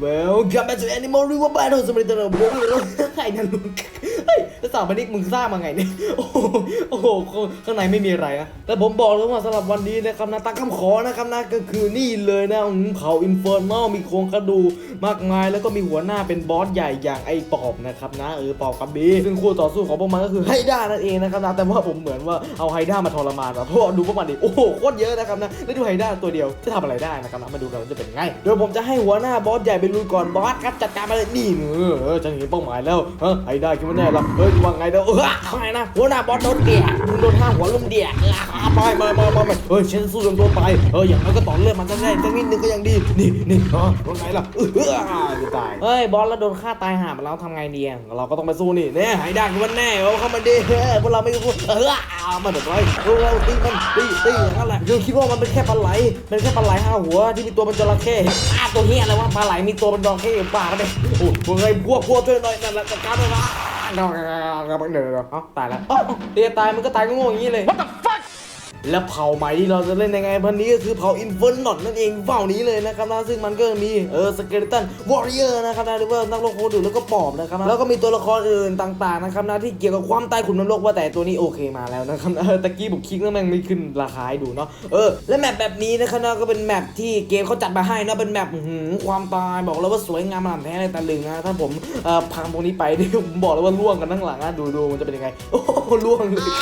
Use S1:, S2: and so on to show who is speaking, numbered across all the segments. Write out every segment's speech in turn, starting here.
S1: Well, come back to Animal River Battle สมัยตอน แล้วสาวบันนิกมึงสร้างมาไงเนี่ย โอ้โหโอ้โหข้างในไม่มีอะไรนะแต่ผมบอกเลยว่าสำหรับวันนี้นะครับนะตามคำขอนะครับนะก็คือนี่เลยนะเผาอินเฟอร์นอลมีโครงกระดูกมากมาย แล้วก็มีหัวหน้าเป็นบอสใหญ่อย่างไอ้ปอบนะครับนะเออปอบกับบีซึ่งคู่ต่อสู้ของพวกมันก็คือไฮด้านั่นเองนะครับนะแต่ว่าผมเหมือนว่าเอาไฮด้ามาทรมานอะเพราะว่าดูพวกมันดิโอ้โหโคตรเยอะนะครับนะแล้วดูไฮด้าตัวเดียวจะทำอะไรได้นะครับนะมาดูกันว่าจะเป็นไงเดี๋ยวผมจะให้หัวหน้าบอสใหญ่ไปลุยก่อนบอสครับจัดการมาเลยนี่เออเออฉันเห็นเป้าหมายแล้วเออไฮด้าคิดว่าแน่ละเฮ้ยว่าไงเด้อเออทำไมนะหัวหน้าบอสโดนเดียกมึงโดนห้ามหัวลุมเดียกอะไปไปไปไปไปเฮ้ยฉันสู้จนตัวไปเอออย่างน้อยก็ต่อเลือดมันจะได้สักนิดนึงก็ยังดี นี่นี่เออว่าไงล่ะเออเออจะตายเฮ้ยบอสแล้วโดนฆ่าตายหามาแล้วทำไงดีอะเราก็ต้องไปสู้นี่เนี่ยไฮด้าคิดว่าแน่เอาเข้ามาดิเออพวกเราไม่รู้เออเอามาเดี๋ยวไปเออเราตีมันตีตีอย่างนั้นแหละคือคิดว่ามันเป็นแค่ปลาไหลเป็นแค่ปลาไหลห้าหัวที่มีตัวเป็นจระเข้อ้าตัวเฮียอะไรวะปลาไหลมีตัวเป็นจระเข้ป่าก็ได้โอ้พวกไอ้พวกพวกช่วยหน่อยนั่นแหละจัดการเลยนะ เดี๋ยวเดี๋ยวเดี๋ยวเอ้าตายแล้วเอ้าเตียตายมันก็ตายก็โง่อย่างนี้เลย What the fuck และเผ่าใหม่ที่เราจะเล่นยังไงพันนี้ก็คือเผ่าอินเฟอร์นอตนั่นเองเผ่านี้เลยนะครับนะซึ่งมันก็มีเออสเกเลตันวอริเออร์นะครับนะหรือว่านักโลกโคดูแล้วก็ปอบนะครับนะแล้วก็มีตัวละครอื่นต่างๆนะครับนะที่เกี่ยวกับความตายขุนนรกว่าแต่ตัวนี้โอเคมาแล้วนะครับนะเออตะกี้ผมคลิกแล้วแม่งไม่ขึ้นราคาให้ดูเนาะเออและแมปแบบนี้นะครับนะก็เป็นแมปที่เกมเขาจัดมาให้นะเป็นแมปอื้อหือความตายบอกเลยว่าสวยงามขนาดแท้เลยตะลึงนะถ้าผมเอ่อพังตรงนี้ไปนี่ผมบอกเลยว่าล่วงกันทั้งหลังนะดูดูมันจะเป็นยังไงโอ้โหล่วงเลย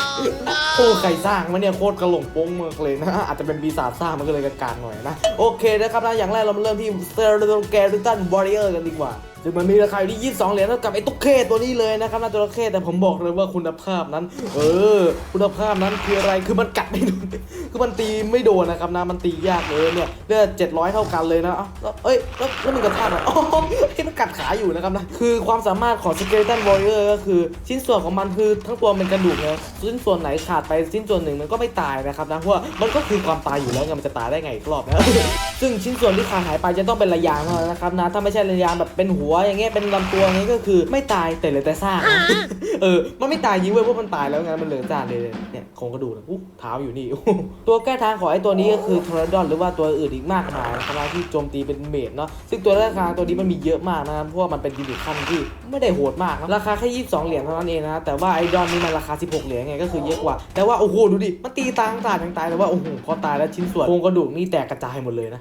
S1: โอ้ใครสร้างมันเนี่ยโคตรกระหลงโป้งเมือกเลยนะอาจจะเป็นปีศาจสร้างมันก็เลยกากๆหน่อยนะ โอเคนะครับนะอย่างแรกเรามาเริ่มที่สเตอร์โดแกริตันวอริเออร์กันดีกว่า ซึ่งมันมีราคาอยู่ที่22 เหรียญเท่ากับไอ้ตุ๊กเคตัวนี้เลยนะครับนะตัวตุ๊กเคแต่ผมบอกเลยว่าคุณภาพนั้น เออ คุณภาพนั้นคืออะไรคือมันกัดไม่โดนคือมันตีไม่โดนนะครับนะมันตียากเลยเนี่ยเลือด700 เท่ากันเลยนะเอ้าแล้วเอ้ยแล้วแล้วมันกระทากอะอ๋อที่มันกัดขาอยู่นะครับนะคือความสามารถของสเกลตันวอริเออร์ก็คือ ชิ้นส่วนของมันคือทั้งตัวเป็นกระดูกนะชิ้นส่วนไหนขาดไปชิ้นส่วนหนึ่งมันก็ไม่ตายนะครับนะเพราะว่ามันก็คือความตายอยู่แล้วไงมันจะตายได้ไงอีกรอบนะซึ่งชิ้นส่วนที่ขาดหายไปจะต้องเป็นระยางนะครับนะถ้าไม่ใช่ระยางแบบเป็นหัวอย่างเงี้ยเป็นลำตัวอย่างเงี้ยก็คือไม่ตายแต่เหลือแต่ซากนะเออมันไม่ตายยิงเว้ยเพราะมันตายแล้วไงมันเหลือจานเลยเนี่ยโครงกระดูกนะอู้เท้าอยู่นี่อู้ตัวแก้ทางของไอ้ตัวนี้ก็คือทอร์ดอนหรือว่าตัวอื่นอีกมากมายนะครับที่โจมตีเป็นเมดเนาะซึ่งตัวแก้ทางตัวนี้มันมีเยอะมากนะครับเพราะว่ามันเป็นยูนิตขั้นที่ไม่ได้โหดมากนะราคาแค่22 เหรียญเท่านั้นเองนะแต่ว่าไอ้ดอนนี่มันราคา 16 เหรียญไงก็คือเยอะกว่า แต่ว่าโอ้โหดูดิมันตีตางตายังตายแต่ว่าโอ้โหพอตายแล้วชิ้นส่วนโครงกระดูกนี่แตกกระจายหมดเลยนะ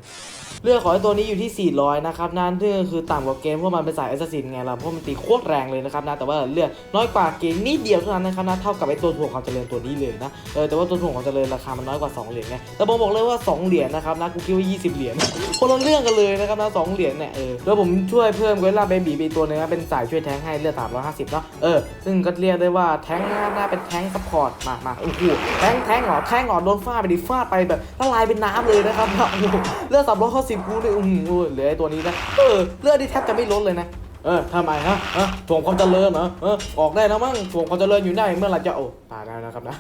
S1: เลือดของไอ้ตัวนี้อยู่ที่ 400 นะครับนั่นก็คือต่ำกว่าเกมเพราะมันเป็นสายแอสซัสซินไงล่ะเพราะมันตีโคตรแรงเลยนะครับนะแต่ว่าเลือดน้อยกว่าเกมนิดเดียวเท่านั้นนะครับนะเท่ากับไอ้ตัวถ่วงความเจริญตัวนี้เลยนะเออแต่ว่าตัวถ่วงความเจริญราคามันน้อยกว่า 2 เหรียญไงแต่ผมบอกเลยว่า 2 เหรียญนะครับนะกูคิดว่า 20 เหรียญคนละเรื่องกันเลยนะครับนะ2เหรียญเนี่ยเออแล้วผมช่วยเพิ่มเวลาเบบีไปอีตัวหนึงนะเป็นสายช่วยแทงให้เลือด350เนาะเออซึ่งก็เรียกได้ว่าแทงค์น่าเป็นแทงซัพพอร์ตมามาโอ้โหแทงแทงหรอแทงหรอโดนฟาดไปดิฟาดไปแบบละลายเป็นน้ำเลยนะครับโอ้โหเลือด350สิบกูเลยอืมโอ้ยเหลือไอ้ตัวนี้นะ เออ เลือดที่แทบจะไม่ลดเลยนะ เออทำไมฮะฮะถ่วงความเจริญเหรอเออออกได้แล้วมั้งถ่วงความเจริญอยู่ได้เมื่อไหรจะโอ้ตายแล้วนะครับนะ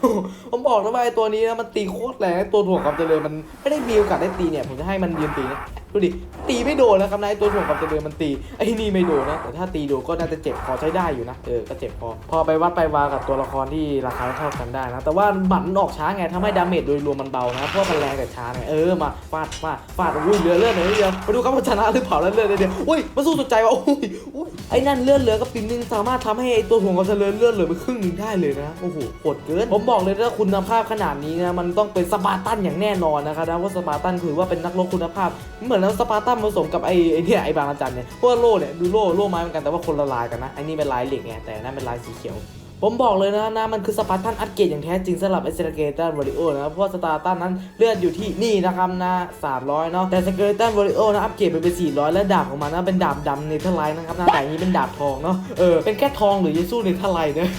S1: ผมบอกนะว่าไอ้ตัวนี้นะมันตีโคตรแรงตัวถ่วงความเจริญมันไม่ได้มีโอกาสได้ตีเนี่ยผมจะให้มันยืนตีนะดูดิตีไม่โดนนะครับนะไอตัวถ่วงความเจริญมันตีไอ้นี่ไม่โดนนะแต่ถ้าตีโดนก็น่าจะเจ็บพอใช้ได้อยู่นะเออก็เจ็บพอพอไปวัดไปวากับตัวละครที่ราคาเท่ากันได้นะแต่ว่าหมันออกช้าไงทำให้ดาเมจโดยรวมมันเบานะเพราะมันแรงแต่ช้าไงเออมาฟาดฟาดฟาดอุ้ยเหลือเลือดหน่อยนิดเดียวมาดูครับว่าชนะหรือเปล่าแล้วเลือดเดียวอุ้ยมาสู้สุดใจว่ะอุ้ยไอ้นั่นเลือดเหลือกับปิ่นนึงสามารถทำให้ไอ้ตัวถ่วงควาเจริญเลือดเหลือไปครึ่งหนึงได้เลยนะโอ้โหโหดเกินผมบอกเลยถ้าคุณภาพขนาดนี้นะมันต้องเป็นสปาร์ตันอย่างแน่นอนนะครับนะว่าสปาร์ตันถือว่าเป็นนักรบคุณภาพ เหมือนแล้วสปาร์ตันผสมกับไอ้ไอ้เนี่ยไอ้บางระจันเนี่ยเพราะว่าโล่เนี่ยดูโล่โล่ไม้เหมือนกันแต่ว่าคนละลายกันนะไอ้นี่เป็นลายเหล็กไงแต่นั่นเป็นลายสีเขียว ผมบอกเลยนะนะมันคือสปาร์ตันอัดเกรดอย่างแท้จริงสำหรับไอเซเกตันวอริโอนะเพราะว่าสตาร์ตันนั้นเลือดอยู่ที่นี่นะครับนะ300 เนาะแต่สเกตันวอริโอนะอัปเกรดไปเป็น 400 และดาบของมันนะเป็นดาบดำเนเธอร์ไลน์นะครับนะแต่นี้เป็นดาบทองเนาะเออเป็นแค่ทองหรือยิสู้เนเธอร์ไลน์เนาะ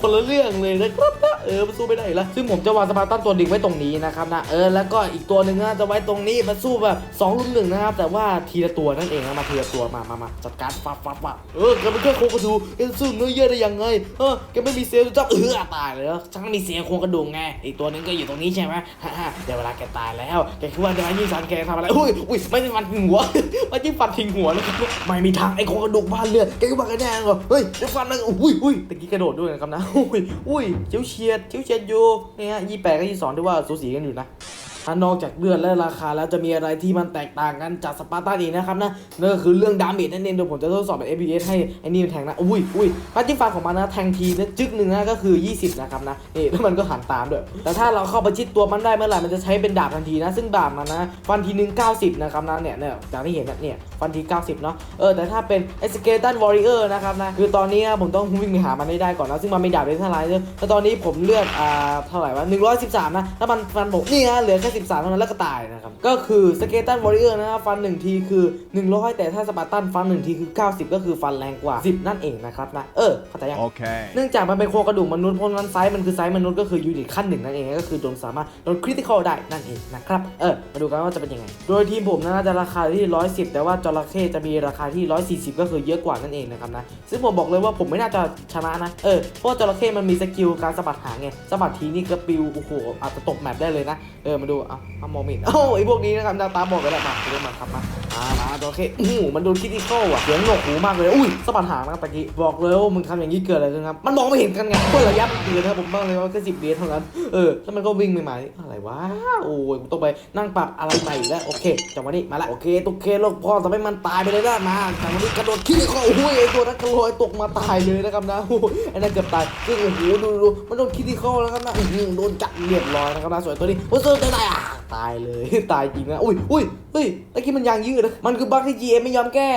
S1: คนละเรื่องเลยนะครับนะเออมันสู้ไม่ได้ล้วซึ่งผมจะวางสปาร์ตันตัวดิ่งไว้ตรงนี้นะครับนะเออแล้วก็อีกตัวหนึ่งนะจะไว้ตรงนี้มันสู้แบบ2รุ่มหนึ่งนะครับแต่ว่าทีละตัวนั่นเองนะมาทีละตัวมามามาจัดการฟับฟับฟับเออแกเป็นแค่โครงกระดูกแกจะสู้เนื้อเยื่อได้ยังไงเออแกไม่มีเซลล์จับเออตายเลยฉันมีเซลล์โครงกระดูกไงอีกตัวหนึงก็อยู่ตรงนี้ใช่ไหมฮ่าฮ่าเดี๋ยวเวลาแกตายแล้วแกคิดว่าจะมายิงสันแกทำอะไรอุ้ยอุ้ยไม่ได้ฟันหัวไม่ได้ฟันทิ้งหัวนะครับไม่มีทางไอ้โครงกระดูกบ้านเลือดแกก็บอกกันแน่เหรอเฮ้ยเดี๋ยวฟันนะอุ้ยอุ้ยตะกี้กระโดดด้วยนะครับนะอุ้ยอุ้ยเจียวเฉียดเจียวเฉียดอยู่เนี่ยยี่แปดกับยี่สองที่ว่าสูสีกันอยู่นะ นอกจากเลือดและราคาแล้วจะมีอะไรที่มันแตกต่างกันจากสปาร์ตันอีกนะครับนะนั่นก็คือเรื่องดาเมจนั่นเองเดี๋ยวผมจะทดสอบเป็น FPS ให้ไอ้นี่มันแทงนะอุ้ยอุ้ยพาจิ้มฟันของมันนะแทงทีนะจึ๊กหนึ่งนะก็คือ 20 นะครับนะนี่แล้วมันก็หันตามด้วยแต่ถ้าเราเข้าประชิดตัวมันได้เมื่อไหร่มันจะใช้เป็นดาบทันทีนะ ซึ่งดาบมันนะฟันทีหนึ่ง90 นะครับนะเนี่ยเนี่ยจากที่เห็นนะเนี่ยฟันที 90 เนาะเออแต่ถ้าเป็นไอ้สเกตันวอริเออร์นะครับนะคือตอนนี้นะผมต้องวิ่งไปหามันให้ได้ก่อนนะซึ่งมันไม่ดาบเลยเท่าไหร่เลยแต่ตอนนี้ผมเลือดอ่าเท่าไหร่วะ113 นะถ้ามันฟันผมนี่ฮะเหลือแค่13เท่านั้นแล้วก็ตายนะครับ ก็คือสเกตันวอริเออร์นะครับฟันหนึ่งทีคือ 100 แต่ถ้าสปาร์ตันฟันหนึ่งทีคือ 90 ก็คือฟันแรงกว่า 10 นั่นเองนะครับนะเออเข้าใจยัง
S2: Okay.
S1: เนื่องจากมันเป็นโครงกระดูกมนุษย์เพราะฉะนั้นไซส์มันคือไซส์มนุษย์ก็คือยูนิตขั้นหนึ่งนั่นเองก็คือโดนสามารถโดนคริติคอลได้นั่นเองนะครับเออมาดูกันว่าจะเป็นยังไง โดยทีมผมนะน่าจะราคาที่ 110 แต่ว่าจระเข้จะมีราคาที่ 140 ก็คือเยอะกว่านั่นเองนะครับนะซึ่งผมบอกเลยว่าผมไม่น่าจะชนะนะเออเพราะว่าจระเข้มันมีสกิลการสะบัดหางไงสะบัดทีนี่กระปิวโอ้โหอาจจะตกแมปได้เลยนะเออมาดูเอาเอามองไม่เห็นเอ้าไอ้พวกนี้นะครับหน้าตาบอกกันแล้วมาเรื่องมาครับมามามาจระเข้โอ้มันโดนคริติคอลอะเสียงหนวกหูมากเลยอุ้ยสะบัดหางนะตะกี้บอกเลยว่ามึงทำอย่างนี้เกิดอะไรขึ้นครับมันมองไม่เห็นกันไงคนระยะมันเกินนะครับผมบอกเลยว่าแค่สิบเมตรเท่านั้นเออแล้วมันก็วิ่งไปมานี่อะไรวะโอ้ยต้องไปนั่งปรับอะไรใหม่อีกแล้วโอเคจังหวะนี้มาละโอเคตุกเคโลกพ่อทำให้มันตายไปเลยนะมาจังหวะนี้กระโดดขี้เข้าโอ้ยไอ้ตัวนั้นกระโดดตกมาตายเลยนะครับนะโอ้ยไอ้นั่นเกือบตายซึ่งโอ้โหดูดูมันโดนขี้เข้าแล้วครับนะโดนจับเรียบร้อยนะครับนะสวนตัวนี้โอ้ยตัวตายอะ ตายเลย ตายจริงนะอุ้ยอุ้ยเฮ้ยตะกี้มันยางยืดนะมันคือบั๊กที่ GM ไม่ยอมแก้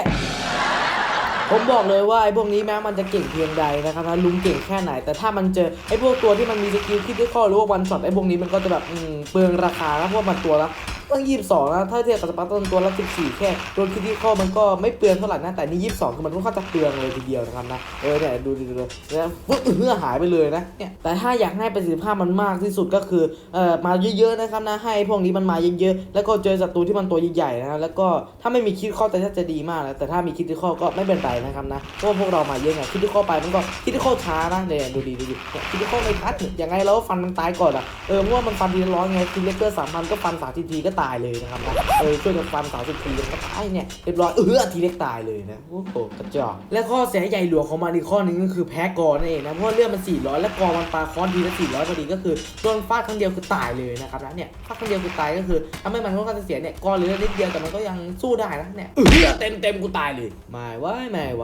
S1: ผมบอกเลยว่าไอ้พวกนี้แม้มันจะเก่งเพียงใดนะครับนะลุงเก่งแค่ไหน แต่ถ้ามันเจอไอ้พวกตัวที่มันมีสกิลคิดที่ข้อหรือว่าวันช็อตไอ้พวกนี้มันก็จะแบบเปลืองราคาแล้วพวกมันตัวละ ตั้งยี่สิบสองนะถ้าเทียบกับสปาร์ตันตัวละสิบสี่แค่โดนคิดที่ข้อมันก็ไม่เปลืองเท่าไหร่นะแต่นี่ยี่สิบสองคือมันค่อนข้างจะเปลืองเลยทีเดียวนะครับนะเออเนี่ยดูดูดูดูนะฟึ๊บเพื่อหายไปเลยนะเนี่ยแต่ถ้าอยากให้ประสิทธิภาพมันมากที่สุดก็คือเอ่อมาเยอะๆนะครับนะให้พวกนี้มันมาเยอะๆแล้วก็เจอศัตรูที่มันตัวใหญ่ๆนะแล้วก็ถ้าไม่มีคิดข้อแต่ถ้าจะดีมากนะแต่ถ้ามีคิดที่ข้อก็ไม่เป็นไรนะครับนะเพราะพวกเรามาเยอะไงคิดที่ข้อไปมันก็คิดที่ข้อช้านะเนี่ยดูดีดูดีคิดที่ข้อไม่ทัดเนี่ยยังไงแล้วฟันมันตายก่อนอะเออเพราะว่ามันฟันทีละร้อยไงคิดเลเกอร์สามพันก็ฟันสามทีทีก็ตายเลยนะครับเออช่วยกันฟันสามสิบทีก็ตายเนี่ยเรียบร้อยเออทีเล็กตายเลยนะโอ้โหกระจอกและข้อเสียใหญ่หลวงของมันอีกข้อนึงก็คือแพ้กอนั่นเองนะเพราะเลือดมัน 400 และกอมันปาค้อนทีละ400พอดีก็คือโดนฟาดครั้งเดียวคือตายเลยนะครับนะเนี่ยฟาดครั้งเดียวคือตายก็คือทำให้มันค่อนข้างจะเสียเนี่ยกอเหลือนิดเดียวแต่มันก็ยังสู้ได้นะเนี่ยเออเต็มเต็มกูตายเลยไม่ไหวไม่ไหว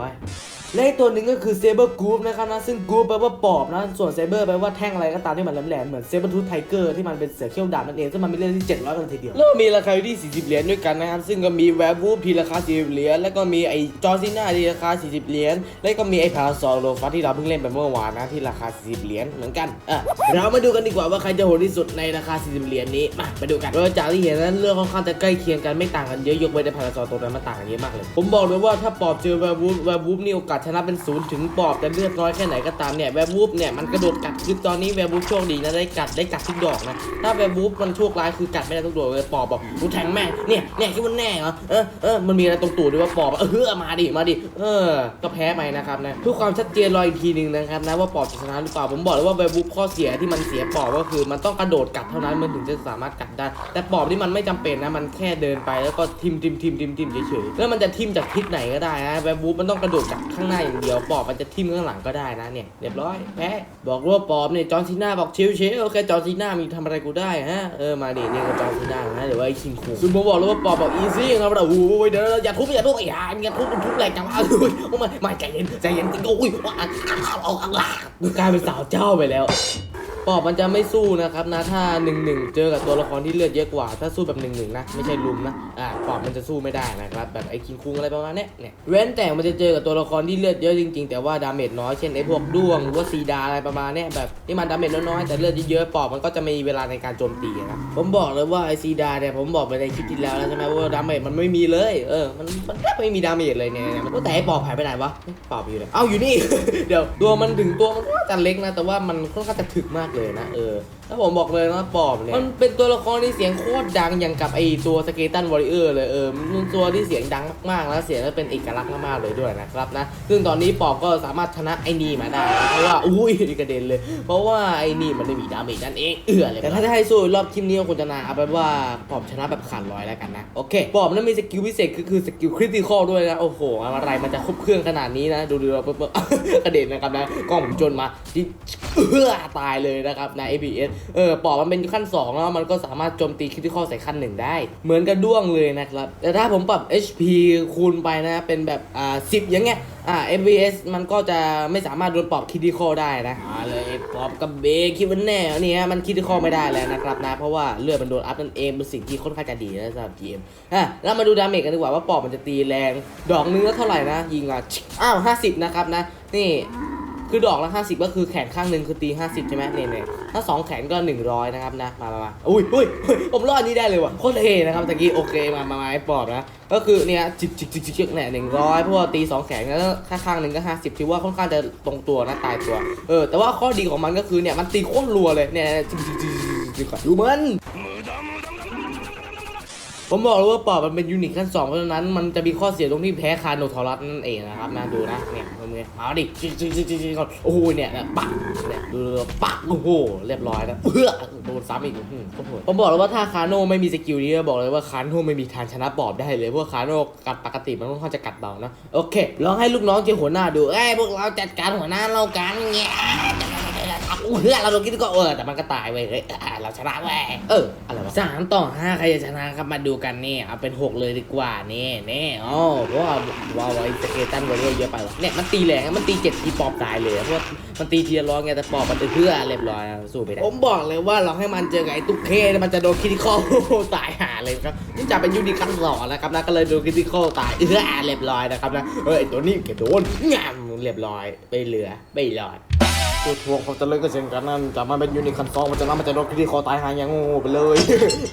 S1: และอีกตัวหนึ่งก็คือเซเบอร์กรูปนะครับนะซึ่งกรูปแปลว่าปอบนะส่วนเซเบอร์แปลว่าแท่งอะไรก็ตามที่มันแหลมๆเหมือนเซเบอร์ทูธไทเกอร์ที่มันเป็นเสือเขี้ยวดาบนั่นเองซึ่งมันมีเลือดที่ 700กันทีเดียวแล้วมีราคาอยู่ที่ 40 เหรียญด้วยกันนะครับซึ่งก็มีแวร์วูฟที่ราคา 40 เหรียญแล้วก็มีไอ้จอร์ซิน่าที่ราคา 40 เหรียญแล้วก็มีไอ้พาราซอลโลฟัสที่เราเพิ่งเล่นไปเมื่อวานนะที่ราคา 40 เหรียญเหมือนกันอะเรามาดูกันดีกว่าว่าใครจะโหดที่สุดในราคา 40 เหรียญนี้มาไปดูกันโดยจากที่เห็นนั้นเรื่องค่อนข้างจะใกล้เคียงกันไม่ต่างกันเยอะยกเว้นในพาราซอลตัวนั้นมันต่างกันเยอะมากเลย ผมบอกเลยว่าถ้าปอบเจอแวร์วูฟแวร์วูฟนี่โอกาสชนะเป็นศูนย์ถึงปอบจะเลือดน้อยแค่ไหนก็ตามเนี่ยแวร์วูฟเนี่ยมันกระโดดกัดคือตอนนี้แวร์วูฟโชคดีนะได้กัดได้กัดทุกดอกนะถ้าแวร์วูฟมันโชคร้ายคือกัดไม่ได้ทุกดอกเลยปอบบอกกูแทงแม่งเนี่ยเนี่ยคิดว่าแน่เหรอเออเออมันมีอะไรตรงตูดด้วยว่าปอบอะเออมาดิมาดิเออ ก็แพ้ไปนะครับนะเพื่อความชัดเจนรออีกทีหนึ่งนะครับนะว่าปอบจะชนะหรือเปล่าผมบอกเลยว่าแวร์วูฟข้อเสียที่มันเสียปอบก็คือ มันต้องกระโดดกัดเท่านั้นมันถึงจะสามารถกัดได้แต่ปอบที่มันไม่จำเป็นนะมันแค่เดินไปแล้วก็ทิมทิมทิมทิมทิมเฉยๆแล้วมันจะทิมจากทิศไหนก็ได้นะแวร์วูฟมันต้องกระโดดจากข้างางหน้าอย่างเดียวปอบมันจะทิ่มข้างหลังก็ได้นะเนี่ยเรียบร้อยแพ้บอกว่าปอบเนี่ยจอร์ซีน่าบอกเชลเชลโอเคจอร์ซีน่ามีทำอะไรกูได้ฮะเออมาดิเนี่ยก็จอร์ซีน่านะเดี๋ยวไอ้คิงคูซุนโบบอกแล้วว่าปอบบอกอีซี่ครับเราโอ้ยเดี๋ยวอย่าทุบอย่าทุบไอ้ห่ามีกาทุบมันทุบแรงจังวะโอ้ยโอ้ยมาใจเย็นใจเย็นจริงอุ้ยกลายเป็นสาวเจ้าไปแล้ว ปอบมันจะไม่สู้นะครับนะถ้า1นึเจอกับตัวละครที่เลือดเยอะกว่า ถ้าสู้แบบ1นึนะไม่ใช่ลุมนะอ่าปอบมันจะสู้ไม่ได้นะครับแบบไอ้คิงคุงอะไรประมาณนี้เนี่ยเว้นแต่มันจะเจอกับตัวละครที่เลือดเยอะจริง ๆ แต่ว่าดาเมจน้อยเช่นไอ้พวกด้วงหรือว่าซีดาอะไรประมาณนี้แบบที่มันดาเมจน้อยๆแต่เลือดเยอะๆปอบมันก็จะมีเวลาในการโจมตีนะผมบอกเลยว่าไอ้ซีดาเนี่ยผมบอกไปในคลิปที่แล้วแล้วใช่ไหมว่าดาเมจมันไม่มีเลยเออมันมันแทบไม่มีดาเมจเลยเนี่ยมันแต่ไอ้ปอบหายไปไหนวะเอ๊ะปอบอยู่เลยเอ้าอยู่นี่ เดี๋ยวตัวมันถึงตัวมันก็จะเล็กนะแต่ว่ามันค่อนข้างจะถึกมากเลยนะเออแล้วผมบอกเลยนะปอบเนี่ย มันเป็นตัวละครที่เสียงโคตรดังอย่างกับไอตัวสเกตันวอริเออร์เลยเออมันเป็นตัวที่เสียงดังมากๆ แล้วเสียงก็เป็นเอกลักษณ์มากๆเลยด้วยนะครับนะ ซึ่งตอนนี้ปอบก็สามารถชนะไอ้นี่มาได้นะเพราะว่าอุ้ยกระเด็นเลย เพราะว่าไอ้นี่มันไม่มีดาเมจนั่นเองเอือเลยแต่ถ้าจะให้สู้รอบคลิปนี้ก็ควรจะนาเอาเป็นว่าปอบชนะแบบขาดร้อยแล้วกันนะโอเคปอบนั้นมีสกิลพิเศษก็คือสกิลคริติคอลด้วยนะโอ้โหอะไรมันจะครบเครื่องขนาดนี้นะดูดูเราเปิดกระเด็นนะครับนะกล้องผมจนมาดิเอื้อตายเลยนะครับใน APS เออปอบมันเป็นขั้น2แล้วมันก็สามารถโจมตีคริติคอลใส่ขั้นหนึ่งได้ เหมือนกับด้วงเลยนะครับ แต่ถ้าผมปรับ HP คูณไปนะเป็นแบบอ่า10อย่างเงี้ยอ่า MVS มันก็จะไม่สามารถโดนปอบคริติคอลได้นะอ่าเลยปอบกับเบคิดว่าแน่เนี่ยมันคริติคอลไม่ได้แล้วนะครับนะ เพราะว่าเลือดมันโดนอัพนั่นเองเป็นสิ่งที่ค่อนข้างจะดีนะสำหรับ GM อะแล้วมาดูดาเมจกันดีกว่าว่าปอบมันจะตีแรง ดอกนึงแล้วเท่าไหร่นะ ยิงอะอ้าว50นะครับนะ นี่ คือดอกละ50ก็คือแขนข้างหนึ่งคือตี50ใช่ไหมเนี่ยเนี่ยถ้า2แขนก็100นะครับนะ มามามาอุ้ยอุ้ยอุ้ยผมรอดนี้ได้เลยว่ะโคตรเท่นะครับตะกี้โอเคมามามาไอ้ปอบนะ ก็คือเนี่ยจิกจิกจิกจิกเนี่ยหนึ่งร้อยเพราะว่าตี2แขนแล้วข้างข้างหนึ่งก็50ถือว่าค่อนข้างจะตรงตัวนะตายตัวเออแต่ว่าข้อดีของมันก็คือเนี่ยมันตีโคตรรัวเลยเนี่ยจิกจิกจิกจิกจิกดูมัน ผมบอกเลยว่าปอบมันเป็นยูนิคขั้นสองเพราะฉะนั้นมันจะมีข้อเสียตรงที่แพ้คาโนทอรัสนั่นเองนะครับนะดูนะเนี่ยมือมาดิจิจิจิจิกจิกก่อนโอ้โหเนี่ยปักเนี่ยดูดูปักโอ้โหเรียบร้อยแล้วเพื่อโดนซ้ำอีกอือหือโอ้โหผมบอกเลยว่าถ้าคาโนไม่มีสกิลนี้บอกเลยว่าคาโนไม่มีทางชนะปอบได้เลยเพราะว่าคาโนกัดปกติมันค่อนข้างจะกัดเบานะโอเคลองให้ลูกน้องเจอหัวหน้าดูเอ้ยพวกเราจัดการหัวหน้าเรากันเนี่ย เพื่อเราโดนกินก็เออแต่มันก็ตายเว้ยเฮ้ยอะเราชนะเว้ยเอออะไรวะ
S2: สามต่อห้าใครจะชนะครับมาดูกันนี่เอาเป็นหกเลยดีกว่านี่นี่
S1: อ๋อเพราะว่าว่าไว้สเกตันวอลเลอร์เยอะไปวะเนี่ยมันตีแรงมันตีเจ็ดทีปอบตายเลยเพราะว่ามันตีทีละร้อยไงแต่ปอบมันตีเพื่อเรียบร้อยนะสู้ไปได้ผมบอกเลยว่าเราให้มันเจอกับไอ้ตุ๊กเคเนี่ยมันจะโดนคิติคอลตายหาเลยครับนี่จะเป็นยูนิคขั้นสองนะครับนะก็เลยโดนคิติคอลตายเออเรียบร้อยนะครับนะเออไอ้ตัวนี้แกโดนงามเรียบร้อยไปเหลือไม่รอด ตัวทวงเขาจะเล่นก็เช่นกันนั่นจากมันเป็นยูนิคันสองมันจะนั้นมันจะโดนคิติคอตายหาอย่างงูไปเลย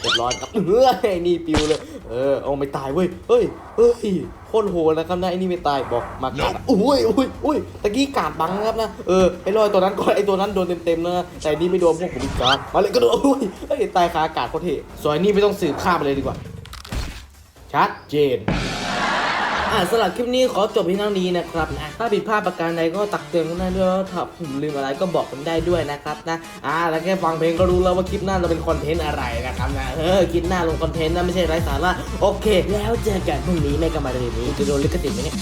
S1: เรียบร้อยครับเฮ้ยนี่ปิวเลย เออเอาไม่ตายเว้ยเฮ้ยเฮ้ยโคตรโหดนะครับนะไอ้นี่ไม่ตายบอกมากัดอุ้ยอุ้ยอุ้ยตะกี้กาดบังนะครับนะเออไอ้ลอยตัวนั้นก่อนไอ้ตัวนั้นโดนเต็มๆนะแต่นี่ไม่โดนพวกผมอีกการมาเลยก็โดนอุ้ยเฮ้ยตายคาอากาศโคตรเท่ส่วนนนี่ไม่ต้องสืบข้ามไปเลยดีกว่าชัดเจน อ่าสำหรับคลิปนี้ขอจบเพียงเท่านี้นะครับนะถ้าผิดพลาดประการใดก็ตักเตือนกันได้ด้วยถ้าผมลืมอะไรก็บอกกันได้ด้วยนะครับนะอ่าแล้วแค่ฟังเพลงก็รู้แล้วว่าคลิปหน้าเราเป็นคอนเทนต์อะไรนะครับนะเออคลิปหน้าลงคอนเทนต์นะไม่ใช่ไร้สาระโอเค แล้วเจอกันพรุ่งนี้ไม่ก็มาเรืนนี้จะโดนลิขสิทธิ์ไหมเนี่ย